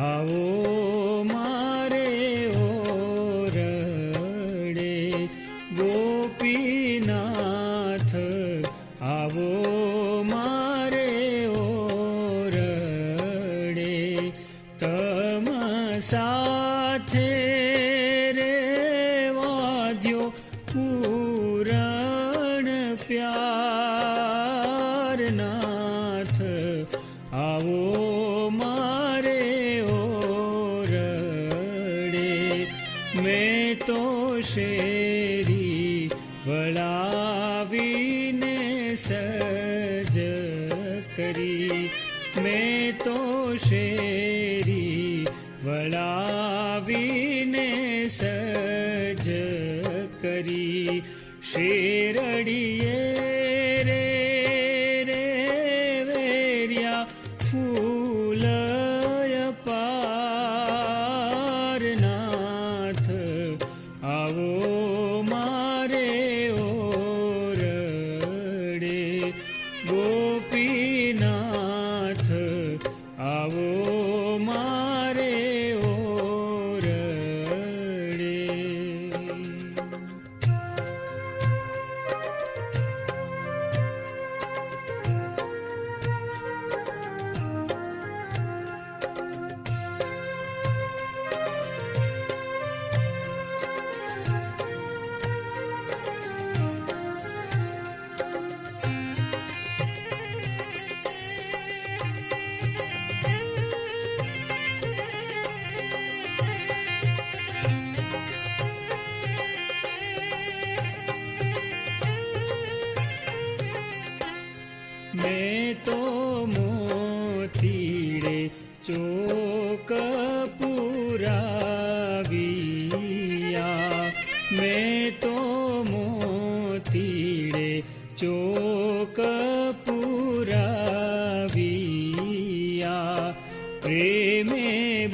આવો મારે ઓરડે ગોપીનાથ આવો મારે ઓરડે તમ સાથે રે વાજ્યો પૂરણ પ્યાર Ooh.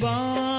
song.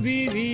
vivir.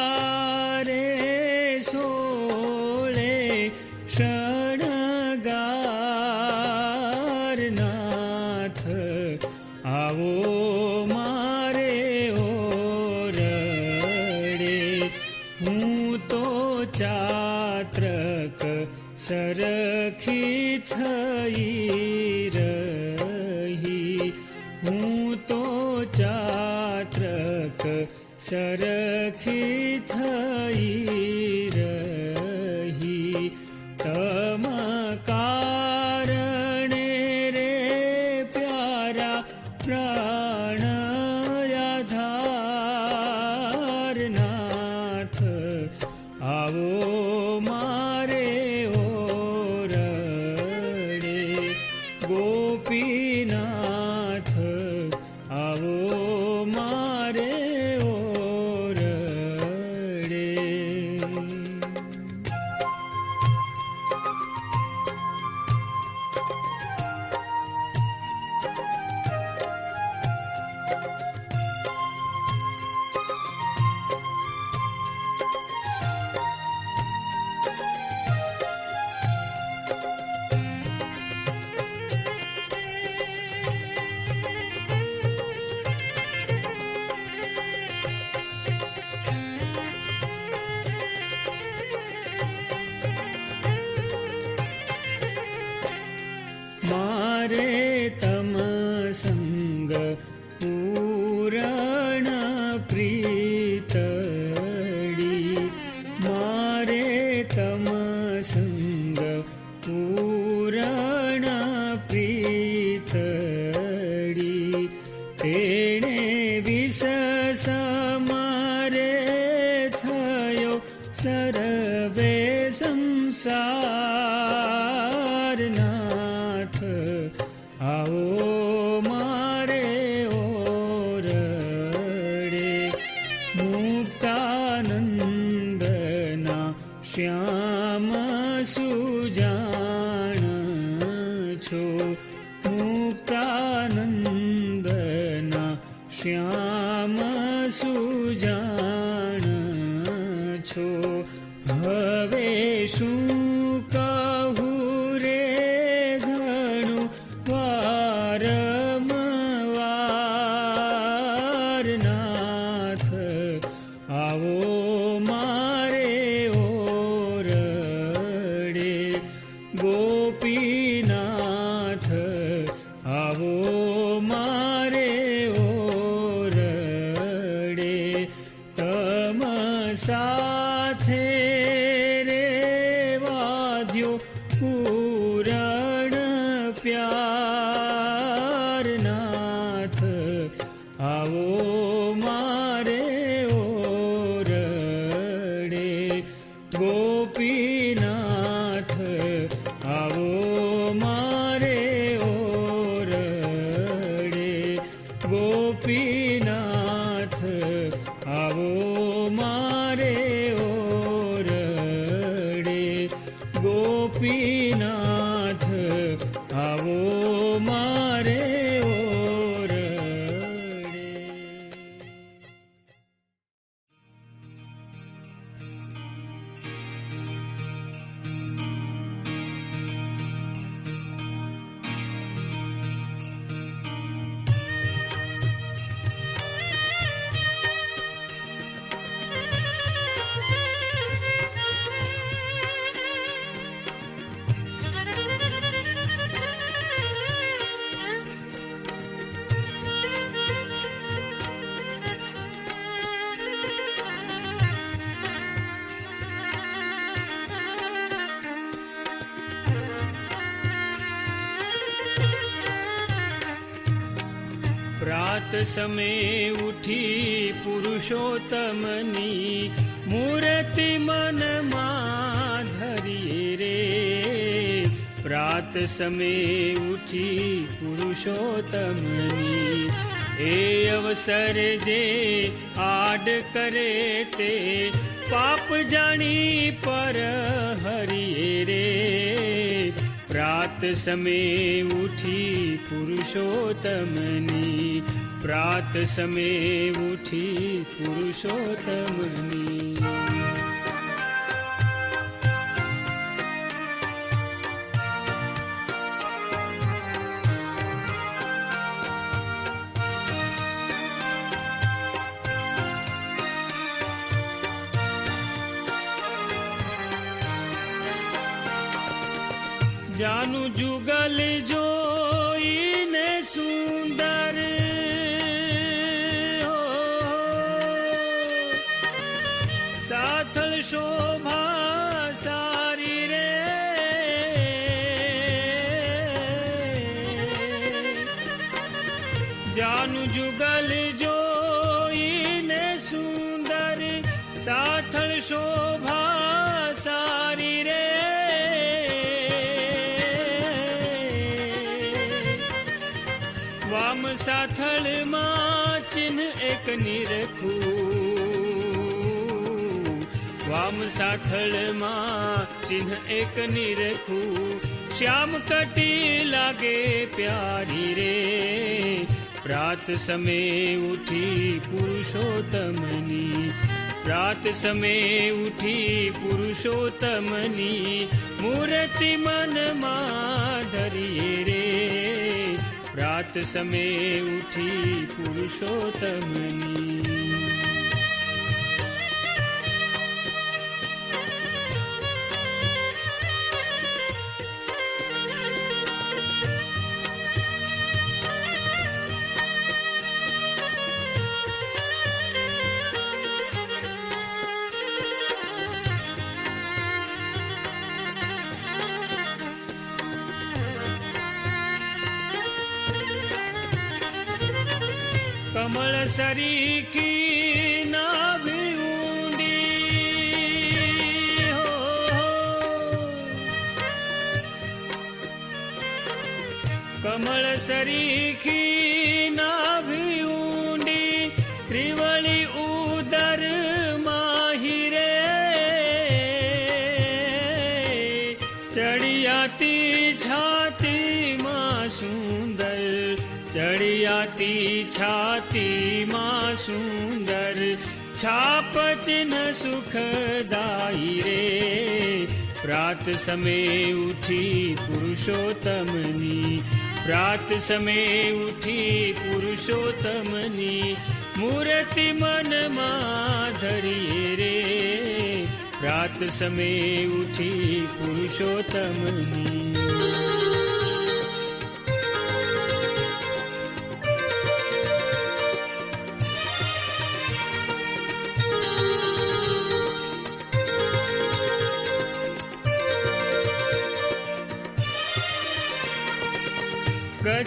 प्रा ગોપીનાથ આવો પ્રાત સમે ઉઠી પુરુષોત્તમની મૂર્તિ મનમાં ધરીએ રે. પ્રાત સમે ઉઠી પુરુષોત્તમની એ અવસર જે આડ કરે તે પાપ જાણી પર હરિએ રે. પ્રાત સમે ઉઠી પુરુષોત્તમની प्रात त समे उषोत्त जु जु गलिजो શોભા સારી રે. જાનું જુગલ જોઈને સુંદર સાથળ શોભા સારી રે. વામ સાથળમાં ચિહ્ન એક નિરખું. વામ સાથળમાં ચિહ્ન એક નિરખું. શ્યામ કટી લાગે પ્યારી રે. પ્રાત સમય ઉઠી પુરુષોત્તમની. પ્રાત સમય ઉઠી પુરુષોત્તમની. મૂર્તિ મનમાં ધરીએ રે. પ્રાત સમય ઉઠી પુરુષોત્તમની. કમળ સરીખી નાભી ઊંડી. હો કમળ સરીખી ચડિયાતી છાતીમાં સુંદર છાપ ચિહ્ન સુખદાયી રે. પ્રાત સમે ઉઠી પુરુષોત્તમની, પ્રાત સમે ઉઠી પુરુષોત્તમની, મૂર્તિ મનમાં ધરીએ રે. પ્રાત સમે ઉઠી પુરુષોત્તમની.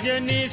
ी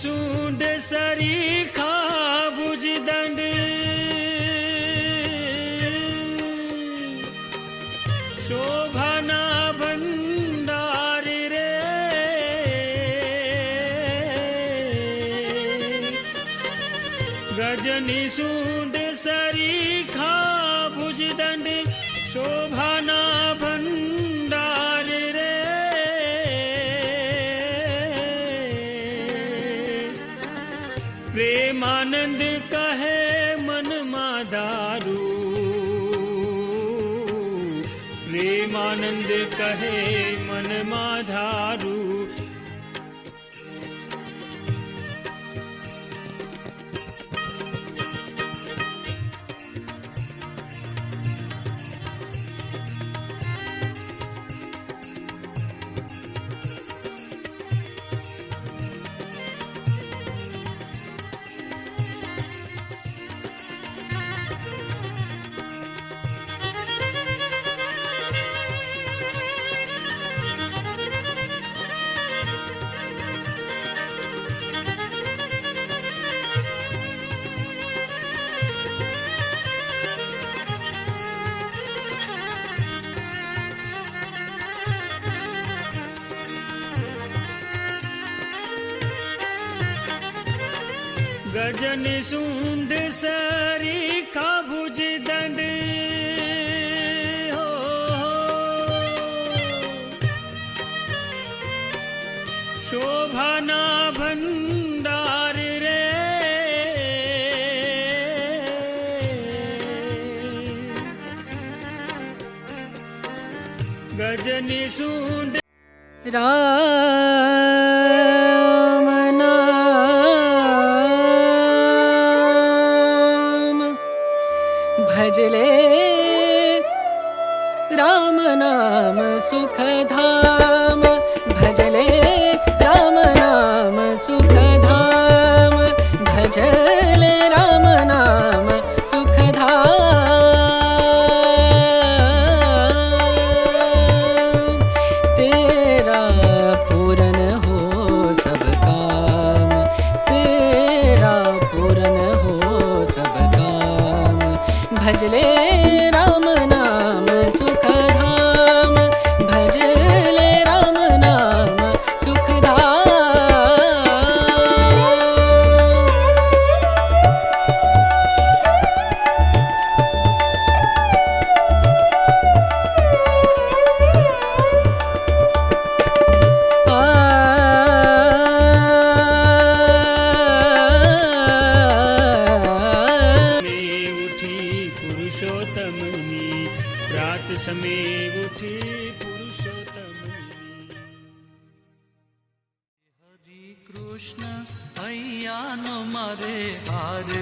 પ્રેમાનંદ કહે મનમાં દારૂ પ્રેમાનંદ કહે મનમાં ધારું गजनि सुण्डसरी का शोभना भंडार रे। गजनी सुण्ड रा पुरुषोत्तम हरि कृष्ण भैयानु मरे भारो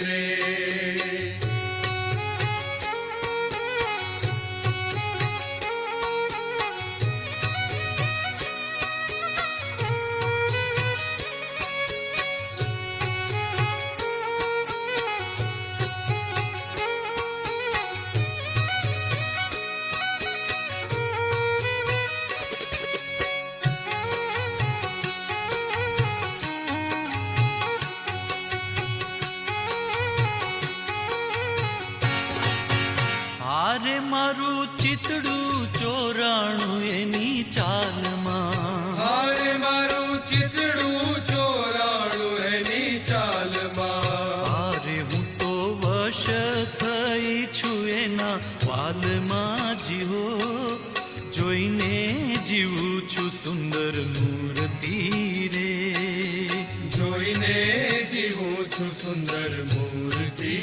જીવું છું સુંદર મૂર્તિ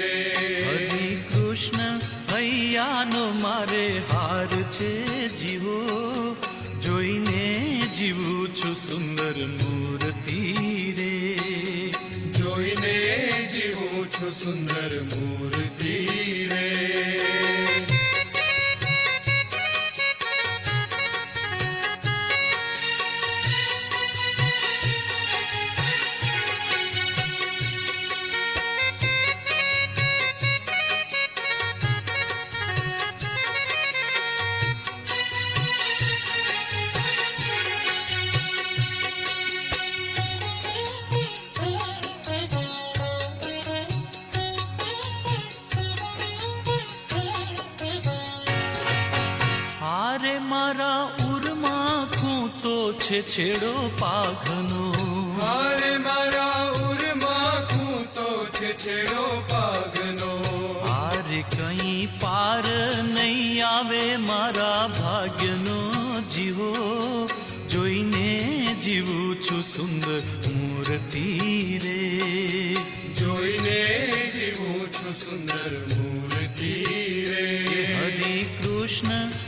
રે. હરે કૃષ્ણ હૈયાનો મારે હાર છે જીવો. જોઈને જીવું છું સુંદર મૂર્તિ રે. જોઈને જીવું છું સુંદર મૂર્તિ છે છેડો પાઘનો. મારે મારા ઉરમાં કૂતો છે છેડો પાઘનો. આર કઈ પાર નહીં આવે મારા ભાગ્યનો જીવો. જોઈને જીવું છું સુંદર મૂર્તિ રે. જોઈને જીવું છું સુંદર મૂર્તિ રે. હરે કૃષ્ણ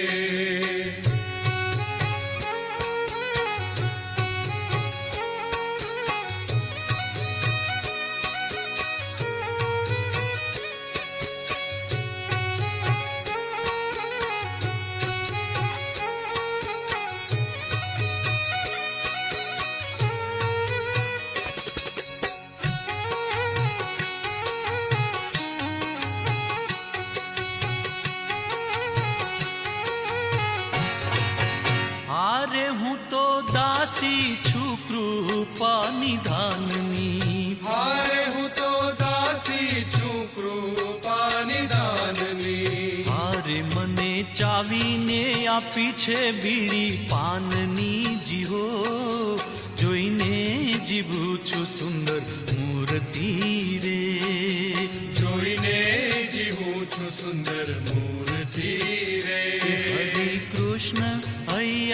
દાસી છું કૃપા નિધાનની હાય હું તો દાસી છું કૃપા નિધાનની હારે મને ચાવીને આપી છે બીડી પાનની જીવો જોઈને જીવું છું સુંદર મૂર્તિ